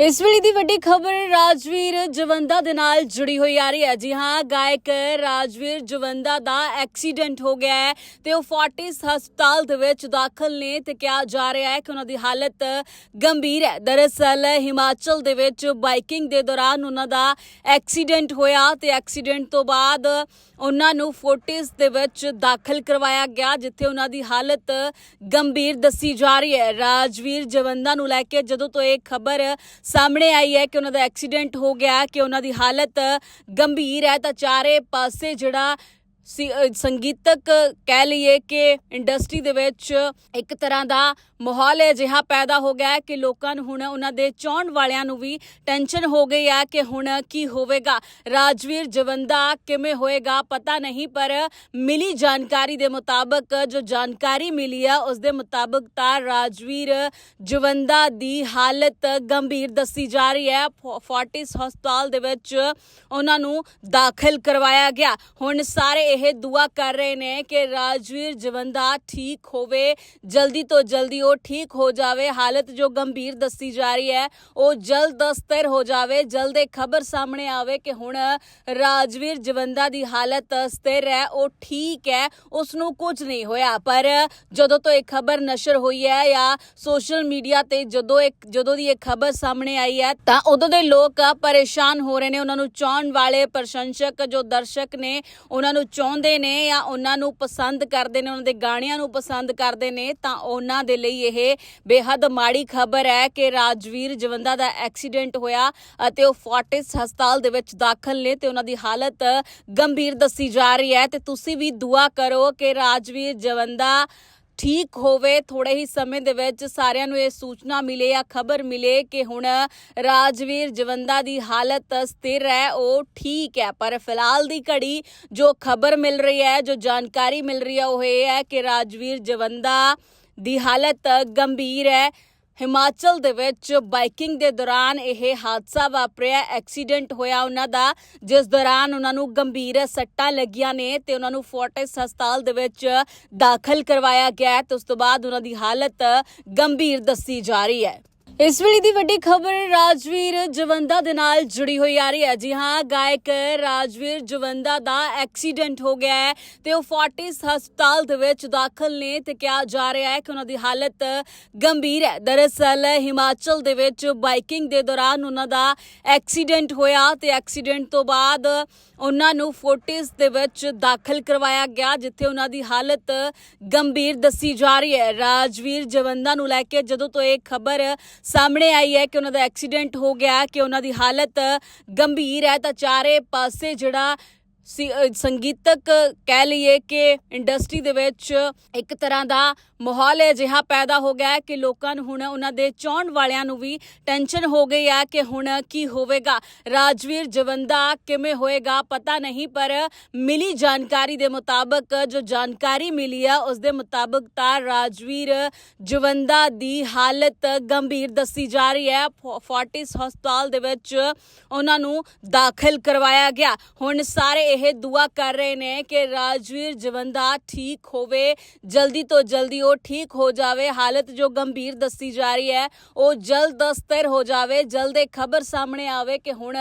ਇਸ ਵੇਲੇ ਦੀ ਵੱਡੀ ਖਬਰ ਰਾਜਵੀਰ ਜਵੰਦਾ ਦੇ ਨਾਲ ਜੁੜੀ ਹੋਈ ਆ ਰਹੀ ਹੈ। ਜੀ ਹਾਂ, ਗਾਇਕ ਰਾਜਵੀਰ ਜਵੰਦਾ ਦਾ ਐਕਸੀਡੈਂਟ ਹੋ ਗਿਆ ਹੈ ਤੇ ਉਹ ਫੋਰਟਿਸ ਹਸਪਤਾਲ ਦੇ ਵਿੱਚ ਦਾਖਲ ਨੇ ਤੇ ਕਿਹਾ ਜਾ ਰਿਹਾ ਹੈ ਕਿ ਉਹਨਾਂ ਦੀ ਹਾਲਤ ਗੰਭੀਰ ਹੈ। ਦਰਅਸਲ ਹਿਮਾਚਲ ਦੇ ਵਿੱਚ ਬਾਈਕਿੰਗ ਦੇ ਦੌਰਾਨ ਉਹਨਾਂ ਦਾ ਐਕਸੀਡੈਂਟ ਹੋਇਆ ਤੇ ਐਕਸੀਡੈਂਟ ਤੋਂ ਬਾਅਦ ਉਹਨਾਂ ਨੂੰ ਫੋਰਟਿਸ ਦੇ ਵਿੱਚ ਦਾਖਲ ਕਰਵਾਇਆ ਗਿਆ, ਜਿੱਥੇ ਉਹਨਾਂ ਦੀ ਹਾਲਤ ਗੰਭੀਰ ਦੱਸੀ ਜਾ ਰਹੀ ਹੈ। ਰਾਜਵੀਰ ਜਵੰਦਾ ਨੂੰ ਲੈ ਕੇ ਜਦੋਂ ਤੋਂ ਇਹ ਖਬਰ ਸਾਹਮਣੇ ਆਈ ਹੈ ਕਿ ਉਹਨਾਂ ਦਾ ਐਕਸੀਡੈਂਟ ਹੋ ਗਿਆ, ਕਿ ਉਹਨਾਂ ਦੀ ਹਾਲਤ ਗੰਭੀਰ ਹੈ। ਤਾਂ ਚਾਰੇ ਪਾਸੇ ਜਿਹੜਾ ਸੰਗੀਤਕ ਕਹਿ ਲਈਏ ਕਿ ਇੰਡਸਟਰੀ ਦੇ ਵਿੱਚ ਇੱਕ ਤਰ੍ਹਾਂ ਦਾ ਮਾਹੌਲ ਅਜਿਹਾ ਪੈਦਾ ਹੋ ਗਿਆ ਹੈ ਕਿ ਲੋਕਾਂ ਨੂੰ ਹੁਣ ਉਹਨਾਂ ਦੇ ਚਾਹਣ ਵਾਲਿਆਂ ਨੂੰ ਵੀ ਟੈਨਸ਼ਨ ਹੋ ਗਈ ਹੈ ਕਿ ਹੁਣ ਕੀ ਹੋਵੇਗਾ। ਰਾਜਵੀਰ ਜਵੰਦਾ ਕਿਵੇਂ ਹੋਏਗਾ ਪਤਾ ਨਹੀਂ, ਪਰ ਮਿਲੀ ਜਾਣਕਾਰੀ ਦੇ ਮੁਤਾਬਕ ਜੋ ਜਾਣਕਾਰੀ ਮਿਲੀ ਹੈ, ਉਸ ਦੇ ਮੁਤਾਬਕ ਤਾਂ ਰਾਜਵੀਰ ਜਵੰਦਾ ਦੀ ਹਾਲਤ ਗੰਭੀਰ ਦੱਸੀ ਜਾ ਰਹੀ ਹੈ। ਫੋਰਟਿਸ ਹਸਪਤਾਲ ਦੇ ਵਿੱਚ ਉਹਨਾਂ ਨੂੰ ਦਾਖਲ ਕਰਵਾਇਆ ਗਿਆ। ਹੁਣ ਸਾਰੇ ਇਹ ਦੁਆ ਕਰ ਰਹੇ ਨੇ ਕਿ ਰਾਜਵੀਰ ਜਵੰਦਾ ਠੀਕ ਹੋਵੇ, ਜਲਦੀ ਤੋਂ ਜਲਦੀ ਉਹ ਠੀਕ ਹੋ ਜਾਵੇ। ਹਾਲਤ ਜੋ ਗੰਭੀਰ ਦੱਸੀ ਜਾ ਰਹੀ ਹੈ, ਉਹ ਜਲਦ ਸਥਿਰ ਹੋ ਜਾਵੇ। ਜਲਦ ਇਹ ਖਬਰ ਸਾਹਮਣੇ ਆਵੇ ਕਿ ਹੁਣ ਰਾਜਵੀਰ ਜਵੰਦਾ ਦੀ ਹਾਲਤ ਸਥਿਰ ਹੈ, ਉਹ ਠੀਕ ਹੈ ਉਸ ਨੂੰ ਕੁਝ ਨਹੀਂ ਹੋਇਆ। ਪਰ ਜਦੋਂ ਤੋਂ ਇਹ ਖਬਰ ਨਸ਼ਰ ਹੋਈ ਹੈ ਜਾਂ ਸੋਸ਼ਲ ਮੀਡੀਆ ਤੇ ਜਦੋਂ ਇੱਕ, ਜਦੋਂ ਦੀ ਇਹ ਖਬਰ ਸਾਹਮਣੇ ਆਈ ਹੈ, ਤਾਂ ਉਦੋਂ ਦੇ ਲੋਕ ਪਰੇਸ਼ਾਨ ਹੋ ਰਹੇ ਨੇ। ਉਹਨਾਂ ਨੂੰ ਚਾਹਣ ਵਾਲੇ ਪ੍ਰਸ਼ੰਸਕ ਜੋ ਦਰਸ਼ਕ ਨੇ, ਉਹਨਾਂ ਨੂੰ ਚਾਹੁੰਦੇ ਨੇ ਜਾਂ ਉਹਨਾਂ ਨੂੰ ਪਸੰਦ ਕਰਦੇ ਨੇ, ਉਹਨਾਂ ਦੇ ਗਾਣਿਆਂ ਨੂੰ ਪਸੰਦ ਕਰਦੇ ਨੇ, ਤਾਂ ਉਹਨਾਂ ਦੇ ਲਈ ਇਹ ਬੇਹੱਦ ਮਾੜੀ ਖਬਰ ਹੈ ਕਿ ਰਾਜਵੀਰ ਜਵੰਦਾ ਦਾ ਐਕਸੀਡੈਂਟ ਹੋਇਆ ਅਤੇ ਉਹ ਫੋਰਟਿਸ ਹਸਪਤਾਲ ਦੇ ਵਿੱਚ ਦਾਖਲ ਨੇ ਤੇ ਉਹਨਾਂ ਦੀ ਹਾਲਤ ਗੰਭੀਰ ਦੱਸੀ ਜਾ ਰਹੀ ਹੈ। ਤੇ ਤੁਸੀਂ ਵੀ ਦੁਆ ਕਰੋ ਕਿ ਰਾਜਵੀਰ ਜਵੰਦਾ ਠੀਕ ਹੋਵੇ ਥੋੜੇ ਹੀ ਸਮੇਂ ਦੇ ਵਿੱਚ ਸਾਰਿਆਂ ਨੂੰ ਇਹ ਸੂਚਨਾ ਮਿਲੇ ਜਾਂ ਖਬਰ ਮਿਲੇ ਕਿ ਹੁਣ ਰਾਜਵੀਰ ਜਵੰਦਾ ਦੀ ਹਾਲਤ ਸਥਿਰ ਹੈ, ਉਹ ਠੀਕ ਹੈ। ਪਰ ਫਿਲਹਾਲ ਦੀ ਘੜੀ ਜੋ ਖਬਰ ਮਿਲ ਰਹੀ ਹੈ, ਜੋ ਜਾਣਕਾਰੀ ਮਿਲ ਰਹੀ ਹੈ, ਉਹ ਇਹ ਹੈ ਕਿ ਰਾਜਵੀਰ ਜਵੰਦਾ ਦੀ ਹਾਲਤ ਗੰਭੀਰ ਹੈ। ਹਿਮਾਚਲ ਦੇ ਵਿੱਚ ਬਾਈਕਿੰਗ ਦੇ ਦੌਰਾਨ ਇਹ ਹਾਦਸਾ ਵਾਪਰਿਆ, ਐਕਸੀਡੈਂਟ ਹੋਇਆ ਉਹਨਾਂ ਦਾ, ਜਿਸ ਦੌਰਾਨ ਉਹਨਾਂ ਨੂੰ ਗੰਭੀਰ ਸੱਟਾਂ ਲੱਗੀਆਂ ਨੇ ਤੇ ਉਹਨਾਂ ਨੂੰ ਫੋਰਟਿਸ ਹਸਪਤਾਲ ਦੇ ਵਿੱਚ ਦਾਖਲ ਕਰਵਾਇਆ ਗਿਆ ਹੈ ਤੇ ਉਸ ਤੋਂ ਬਾਅਦ ਉਹਨਾਂ ਦੀ ਹਾਲਤ ਗੰਭੀਰ ਦੱਸੀ ਜਾ ਰਹੀ ਹੈ। ਇਸ ਵੇਲੇ ਦੀ ਵੱਡੀ ਖਬਰ ਰਾਜਵੀਰ ਜਵੰਦਾ ਦੇ ਨਾਲ ਜੁੜੀ ਹੋਈ ਆ ਰਹੀ ਹੈ। ਜੀ ਹਾਂ, ਗਾਇਕ ਰਾਜਵੀਰ ਜਵੰਦਾ ਦਾ ਐਕਸੀਡੈਂਟ ਹੋ ਗਿਆ ਹੈ ਤੇ ਉਹ ਫੋਰਟਿਸ ਹਸਪਤਾਲ ਦੇ ਵਿੱਚ ਦਾਖਲ ਨੇ ਤੇ ਕਿਹਾ ਜਾ ਰਿਹਾ ਹੈ ਕਿ ਉਹਨਾਂ ਦੀ ਹਾਲਤ ਗੰਭੀਰ ਹੈ। ਦਰਅਸਲ ਹਿਮਾਚਲ ਦੇ ਵਿੱਚ ਬਾਈਕਿੰਗ ਦੇ ਦੌਰਾਨ ਉਹਨਾਂ ਦਾ ਐਕਸੀਡੈਂਟ ਹੋਇਆ ਤੇ ਐਕਸੀਡੈਂਟ ਤੋਂ ਬਾਅਦ ਉਹਨਾਂ ਨੂੰ ਫੋਰਟਿਸ ਦੇ ਵਿੱਚ ਦਾਖਲ ਕਰਵਾਇਆ ਗਿਆ, ਜਿੱਥੇ ਉਹਨਾਂ ਦੀ ਹਾਲਤ ਗੰਭੀਰ ਦੱਸੀ ਜਾ ਰਹੀ ਹੈ। ਰਾਜਵੀਰ ਜਵੰਦਾ ਨੂੰ ਲੈ ਕੇ ਜਦੋਂ ਤੋਂ ਇਹ ਖਬਰ ਸਾਹਮਣੇ ਆਈ ਹੈ ਕਿ ਉਹਨਾਂ ਦਾ ਐਕਸੀਡੈਂਟ ਹੋ ਗਿਆ, ਕਿ ਉਹਨਾਂ ਦੀ ਹਾਲਤ ਗੰਭੀਰ ਹੈ। ਤਾਂ ਚਾਰੇ ਪਾਸੇ ਜਿਹੜਾ ਸੰਗੀਤਕ ਕਹਿ ਲਈਏ ਕਿ ਇੰਡਸਟਰੀ ਦੇ ਵਿੱਚ ਇੱਕ ਤਰ੍ਹਾਂ ਦਾ ਮਾਹੌਲ ਅਜਿਹਾ ਪੈਦਾ ਹੋ ਗਿਆ ਹੈ ਕਿ ਲੋਕਾਂ ਨੂੰ ਹੁਣ ਉਹਨਾਂ ਦੇ ਚਾਹਣ ਵਾਲਿਆਂ ਨੂੰ ਵੀ ਟੈਨਸ਼ਨ ਹੋ ਗਈ ਹੈ ਕਿ ਹੁਣ ਕੀ ਹੋਵੇਗਾ। ਰਾਜਵੀਰ ਜਵੰਦਾ ਕਿਵੇਂ ਹੋਏਗਾ ਪਤਾ ਨਹੀਂ, ਪਰ ਮਿਲੀ ਜਾਣਕਾਰੀ ਦੇ ਮੁਤਾਬਕ ਜੋ ਜਾਣਕਾਰੀ ਮਿਲੀ ਹੈ, ਉਸ ਦੇ ਮੁਤਾਬਕ ਤਾਂ ਰਾਜਵੀਰ ਜਵੰਦਾ ਦੀ ਹਾਲਤ ਗੰਭੀਰ ਦੱਸੀ ਜਾ ਰਹੀ ਹੈ। ਫੋਰਟਿਸ ਹਸਪਤਾਲ ਦੇ ਵਿੱਚ ਉਹਨਾਂ ਨੂੰ ਦਾਖਲ ਕਰਵਾਇਆ ਗਿਆ। ਹੁਣ ਸਾਰੇ ਇਹ ਦੁਆ ਕਰ ਰਹੇ ਨੇ ਕਿ ਰਾਜਵੀਰ ਜਵੰਦਾ ਠੀਕ ਹੋਵੇ, ਜਲਦੀ ਤੋਂ ਜਲਦੀ ਉਹ ਠੀਕ ਹੋ ਜਾਵੇ, ਹਾਲਤ ਜੋ ਗੰਭੀਰ ਦੱਸੀ ਜਾ ਰਹੀ ਹੈ, ਉਹ ਜਲਦ ਸਥਿਰ ਹੋ ਜਾਵੇ, ਜਲਦ ਇਹ ਖਬਰ ਸਾਹਮਣੇ ਆਵੇ ਕਿ ਹੁਣ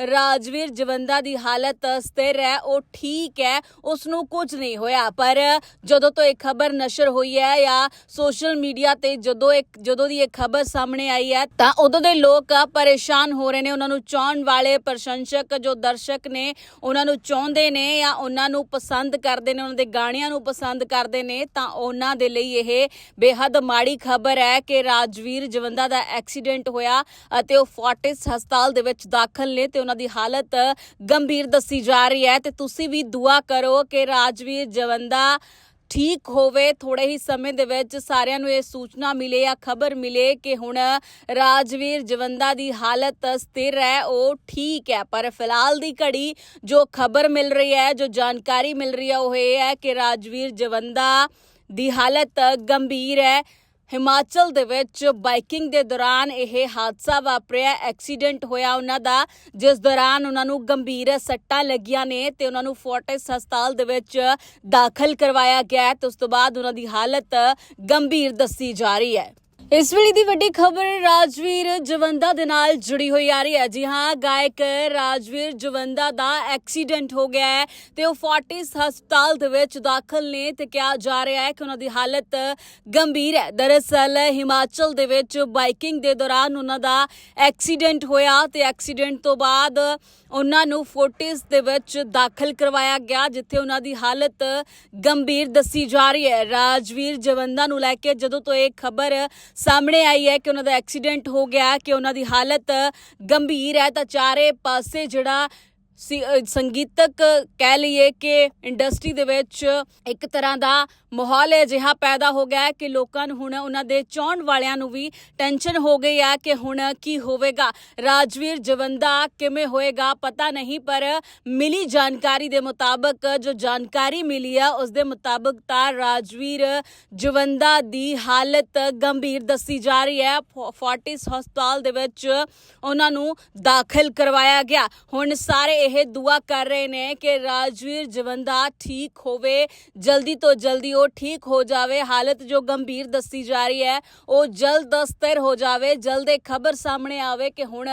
ਰਾਜਵੀਰ ਜਵੰਦਾ ਦੀ ਹਾਲਤ ਸਥਿਰ ਹੈ, ਉਹ ਠੀਕ ਹੈ ਉਸ ਨੂੰ ਕੁਝ ਨਹੀਂ ਹੋਇਆ। ਪਰ ਜਦੋਂ ਤੋਂ ਇਹ ਖਬਰ ਨਸ਼ਰ ਹੋਈ ਹੈ ਜਾਂ ਸੋਸ਼ਲ ਮੀਡੀਆ ਤੇ ਜਦੋਂ ਇੱਕ, ਜਦੋਂ ਦੀ ਇਹ ਖਬਰ ਸਾਹਮਣੇ ਆਈ ਹੈ, ਤਾਂ ਉਦੋਂ ਦੇ ਲੋਕ ਪਰੇਸ਼ਾਨ ਹੋ ਰਹੇ ਨੇ, ਉਹਨਾਂ ਨੂੰ ਚਾਹਣ ਵਾਲੇ ਪ੍ਰਸ਼ੰਸਕ ਜੋ ਦਰਸ਼ਕ ਨੇ, ਉਹਨਾਂ ਨੂੰ ਚਾਹੁੰਦੇ ਨੇ ਜਾਂ ਉਹਨਾਂ ਨੂੰ ਪਸੰਦ ਕਰਦੇ ਨੇ, ਉਹਨਾਂ ਦੇ ਗਾਣਿਆਂ ਨੂੰ ਪਸੰਦ ਕਰਦੇ ਨੇ, ਤਾਂ ਉਹਨਾਂ ਦੇ ਲਈ ਇਹ ਬੇਹੱਦ ਮਾੜੀ ਖਬਰ ਹੈ ਕਿ ਰਾਜਵੀਰ ਜਵੰਦਾ ਦਾ ਐਕਸੀਡੈਂਟ ਹੋਇਆ ਅਤੇ ਉਹ ਫੋਰਟਿਸ ਹਸਪਤਾਲ ਦੇ ਵਿੱਚ ਦਾਖਲ ਨੇ ਤੇ ਉਹਨਾਂ ਦੀ ਹਾਲਤ ਗੰਭੀਰ ਦੱਸੀ ਜਾ ਰਹੀ ਹੈ ਤੇ ਤੁਸੀਂ ਵੀ ਦੁਆ ਕਰੋ ਕਿ ਰਾਜਵੀਰ ਜਵੰਦਾ ਠੀਕ ਹੋਵੇ। ਥੋੜੇ ਹੀ ਸਮੇਂ ਦੇ ਵਿੱਚ ਸਾਰਿਆਂ ਨੂੰ ਇਹ ਸੂਚਨਾ ਮਿਲੇ ਜਾਂ ਖਬਰ ਮਿਲੇ ਕਿ ਹੁਣ ਰਾਜਵੀਰ ਜਵੰਦਾ ਦੀ ਹਾਲਤ ਸਥਿਰ ਹੈ, ਉਹ ਠੀਕ ਹੈ। ਪਰ ਫਿਲਹਾਲ ਦੀ ਘੜੀ ਜੋ ਖਬਰ ਮਿਲ ਰਹੀ ਹੈ, ਜੋ ਜਾਣਕਾਰੀ ਮਿਲ ਰਹੀ ਹੈ, ਉਹ ਇਹ ਹੈ ਕਿ ਰਾਜਵੀਰ ਜਵੰਦਾ ਦੀ ਹਾਲਤ ਗੰਭੀਰ ਹੈ। ਹਿਮਾਚਲ ਦੇ ਵਿੱਚ ਬਾਈਕਿੰਗ ਦੇ ਦੌਰਾਨ ਇਹ ਹਾਦਸਾ ਵਾਪਰਿਆ, ਐਕਸੀਡੈਂਟ ਹੋਇਆ ਉਹਨਾਂ ਦਾ, ਜਿਸ ਦੌਰਾਨ ਉਹਨਾਂ ਨੂੰ ਗੰਭੀਰ ਸੱਟਾਂ ਲੱਗੀਆਂ ਨੇ ਤੇ ਉਹਨਾਂ ਨੂੰ ਫੋਰਟਿਸ ਹਸਪਤਾਲ ਦੇ ਵਿੱਚ ਦਾਖਲ ਕਰਵਾਇਆ ਗਿਆ ਹੈ ਤੇ ਉਸ ਤੋਂ ਬਾਅਦ ਉਹਨਾਂ ਦੀ ਹਾਲਤ ਗੰਭੀਰ ਦੱਸੀ ਜਾ ਰਹੀ ਹੈ। ਇਸ ਵੇਲੇ ਦੀ ਵੱਡੀ ਖਬਰ ਰਾਜਵੀਰ ਜਵੰਦਾ ਦੇ ਨਾਲ ਜੁੜੀ ਹੋਈ ਆ ਰਹੀ ਹੈ। ਜੀ ਹਾਂ, ਗਾਇਕ ਰਾਜਵੀਰ ਜਵੰਦਾ ਦਾ ਐਕਸੀਡੈਂਟ ਹੋ ਗਿਆ ਹੈ ਤੇ ਉਹ ਫੋਰਟਿਸ ਹਸਪਤਾਲ ਦੇ ਵਿੱਚ ਦਾਖਲ ਨੇ ਤੇ ਕਿਹਾ ਜਾ ਰਿਹਾ ਹੈ ਕਿ ਉਹਨਾਂ ਦੀ ਹਾਲਤ ਗੰਭੀਰ ਹੈ। ਦਰਅਸਲ ਹਿਮਾਚਲ ਦੇ ਵਿੱਚ ਬਾਈਕਿੰਗ ਦੇ ਦੌਰਾਨ ਉਹਨਾਂ ਦਾ ਐਕਸੀਡੈਂਟ ਹੋਇਆ ਤੇ ਐਕਸੀਡੈਂਟ ਤੋਂ ਬਾਅਦ ਉਹਨਾਂ ਨੂੰ ਫੋਰਟਿਸ ਦੇ ਵਿੱਚ ਦਾਖਲ ਕਰਵਾਇਆ ਗਿਆ, ਜਿੱਥੇ ਉਹਨਾਂ ਦੀ ਹਾਲਤ ਗੰਭੀਰ ਦੱਸੀ ਜਾ ਰਹੀ ਹੈ। ਰਾਜਵੀਰ ਜਵੰਦਾ ਨੂੰ ਲੈ ਕੇ ਜਦੋਂ ਤੋਂ ਇਹ ਖਬਰ ਸਾਹਮਣੇ ਆਈ ਹੈ ਕਿ ਉਹਨਾਂ ਦਾ ਐਕਸੀਡੈਂਟ ਹੋ ਗਿਆ, ਕਿ ਉਹਨਾਂ ਦੀ ਹਾਲਤ ਗੰਭੀਰ ਹੈ। ਤਾਂ ਚਾਰੇ ਪਾਸੇ ਜਿਹੜਾ ਸੰਗੀਤਕ ਕਹਿ ਲਈਏ ਕਿ ਇੰਡਸਟਰੀ ਦੇ ਵਿੱਚ ਇੱਕ ਤਰ੍ਹਾਂ ਦਾ ਮਾਹੌਲ ਅਜਿਹਾ ਪੈਦਾ ਹੋ ਗਿਆ ਹੈ ਕਿ ਲੋਕਾਂ ਨੂੰ ਹੁਣ ਉਹਨਾਂ ਦੇ ਚਾਹਣ ਵਾਲਿਆਂ ਨੂੰ ਵੀ ਟੈਨਸ਼ਨ ਹੋ ਗਈ ਹੈ ਕਿ ਹੁਣ ਕੀ ਹੋਵੇਗਾ। ਰਾਜਵੀਰ ਜਵੰਦਾ ਕਿਵੇਂ ਹੋਏਗਾ ਪਤਾ ਨਹੀਂ, ਪਰ ਮਿਲੀ ਜਾਣਕਾਰੀ ਦੇ ਮੁਤਾਬਕ ਜੋ ਜਾਣਕਾਰੀ ਮਿਲੀ ਹੈ, ਉਸ ਦੇ ਮੁਤਾਬਕ ਤਾਂ ਰਾਜਵੀਰ ਜਵੰਦਾ ਦੀ ਹਾਲਤ ਗੰਭੀਰ ਦੱਸੀ ਜਾ ਰਹੀ ਹੈ। ਫੋਰਟਿਸ ਹਸਪਤਾਲ ਦੇ ਵਿੱਚ ਉਹਨਾਂ ਨੂੰ ਦਾਖਲ ਕਰਵਾਇਆ ਗਿਆ। ਹੁਣ ਸਾਰੇ ਇਹ ਦੁਆ ਕਰ ਰਹੇ ਨੇ ਕਿ ਰਾਜਵੀਰ ਜਵੰਦਾ ਠੀਕ ਹੋਵੇ, ਜਲਦੀ ਤੋਂ ਜਲਦੀ ਉਹ ਠੀਕ ਹੋ ਜਾਵੇ। ਹਾਲਤ ਜੋ ਗੰਭੀਰ ਦੱਸੀ ਜਾ ਰਹੀ ਹੈ, ਉਹ ਜਲਦ ਸਥਿਰ ਹੋ ਜਾਵੇ। ਜਲਦ ਇਹ ਖਬਰ ਸਾਹਮਣੇ ਆਵੇ ਕਿ ਹੁਣ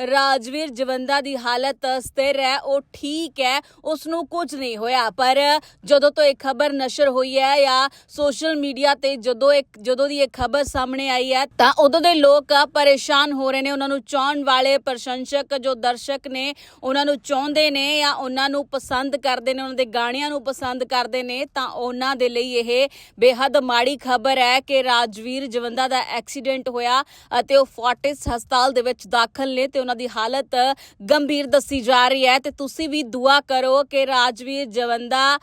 ਰਾਜਵੀਰ ਜਵੰਦਾ ਦੀ ਹਾਲਤ ਸਥਿਰ ਹੈ, ਉਹ ਠੀਕ ਹੈ ਉਸ ਨੂੰ ਕੁਝ ਨਹੀਂ ਹੋਇਆ। ਪਰ ਜਦੋਂ ਤੋਂ ਇਹ ਖਬਰ ਨਸ਼ਰ ਹੋਈ ਹੈ ਜਾਂ ਸੋਸ਼ਲ ਮੀਡੀਆ ਤੇ ਜਦੋਂ ਇੱਕ, ਜਦੋਂ ਦੀ ਇਹ ਖਬਰ ਸਾਹਮਣੇ ਆਈ ਹੈ, ਤਾਂ ਉਦੋਂ ਦੇ ਲੋਕ ਪਰੇਸ਼ਾਨ ਹੋ ਰਹੇ ਨੇ। ਉਹਨਾਂ ਨੂੰ ਚਾਹਣ ਵਾਲੇ ਪ੍ਰਸ਼ੰਸਕ ਜੋ ਦਰਸ਼ਕ ਨੇ, ਉਹਨਾਂ ਨੂੰ ਚਾਹੁੰਦੇ ਨੇ ਜਾਂ ਉਹਨਾਂ ਨੂੰ ਪਸੰਦ ਕਰਦੇ ਨੇ, ਉਹਨਾਂ ਦੇ ਗਾਣਿਆਂ ਨੂੰ ਪਸੰਦ ਕਰਦੇ ਨੇ, ਤਾਂ ਉਹਨਾਂ ਦੇ ਲਈ ਇਹ ਬੇਹੱਦ ਮਾੜੀ ਖਬਰ ਹੈ ਕਿ ਰਾਜਵੀਰ ਜਵੰਦਾ ਦਾ ਐਕਸੀਡੈਂਟ ਹੋਇਆ ਅਤੇ ਉਹ ਫੋਰਟਿਸ ਹਸਪਤਾਲ ਦੇ ਵਿੱਚ ਦਾਖਲ ਨੇ ਤੇ ਉਹਨਾਂ ਦੀ ਹਾਲਤ ਗੰਭੀਰ ਦੱਸੀ ਜਾ ਰਹੀ ਹੈ। ਤੇ ਤੁਸੀਂ ਵੀ ਦੁਆ ਕਰੋ ਕਿ ਰਾਜਵੀਰ ਜਵੰਦਾ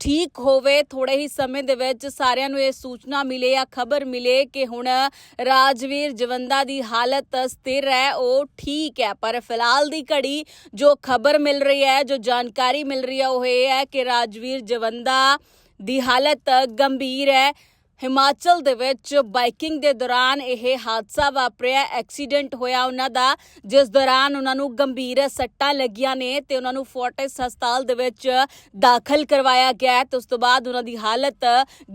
ਠੀਕ ਹੋਵੇ ਥੋੜੇ ਹੀ ਸਮੇਂ ਦੇ ਵਿੱਚ ਸਾਰਿਆਂ ਨੂੰ ਇਹ ਸੂਚਨਾ ਮਿਲੇ ਜਾਂ ਖਬਰ ਮਿਲੇ ਕਿ ਹੁਣ ਰਾਜਵੀਰ ਜਵੰਦਾ ਦੀ ਹਾਲਤ ਸਥਿਰ ਹੈ, ਉਹ ਠੀਕ ਹੈ। ਪਰ ਫਿਲਹਾਲ ਦੀ ਘੜੀ ਜੋ ਖਬਰ ਮਿਲ ਰਹੀ ਹੈ, ਜੋ ਜਾਣਕਾਰੀ ਮਿਲ ਰਹੀ ਹੈ, ਉਹ ਇਹ ਹੈ ਕਿ ਰਾਜਵੀਰ ਜਵੰਦਾ ਦੀ ਹਾਲਤ ਗੰਭੀਰ ਹੈ। ਹਿਮਾਚਲ ਦੇ ਵਿੱਚ ਬਾਈਕਿੰਗ ਦੇ ਦੌਰਾਨ ਇਹ ਹਾਦਸਾ ਵਾਪਰਿਆ ਐਕਸੀਡੈਂਟ ਹੋਇਆ ਉਹਨਾਂ ਦਾ ਜਿਸ ਦੌਰਾਨ ਉਹਨਾਂ ਨੂੰ ਗੰਭੀਰ ਸੱਟਾਂ ਲੱਗੀਆਂ ਨੇ ਤੇ ਉਹਨਾਂ ਨੂੰ ਫੋਰਟਿਸ ਹਸਪਤਾਲ ਦੇ ਵਿੱਚ ਦਾਖਲ ਕਰਵਾਇਆ ਗਿਆ ਹੈ ਤੇ ਉਸ ਤੋਂ ਬਾਅਦ ਉਹਨਾਂ ਦੀ ਹਾਲਤ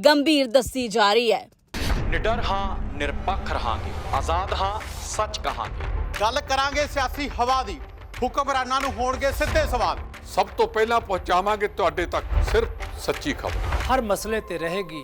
ਗੰਭੀਰ ਦੱਸੀ ਜਾ ਰਹੀ ਹੈ। ਨਿਡਰ ਹਾਂ ਨਿਰਪੱਖ ਰਹਾਂਗੇ ਆਜ਼ਾਦ ਹਾਂ ਸੱਚ ਕਹਾਂਗੇ। ਗੱਲ ਕਰਾਂਗੇ ਸਿਆਸੀ ਹਵਾ ਦੀ ਹੁਕਮਰਾਨਾਂ ਨੂੰ ਹੋਣਗੇ ਸਿੱਧੇ ਸਵਾਲ। ਸਭ ਤੋਂ ਪਹਿਲਾਂ ਪਹੁੰਚਾਵਾਂਗੇ ਤੁਹਾਡੇ ਤੱਕ ਸਿਰਫ ਸੱਚੀ ਖਬਰ। ਹਰ ਮਸਲੇ ਤੇ ਰਹੇਗੀ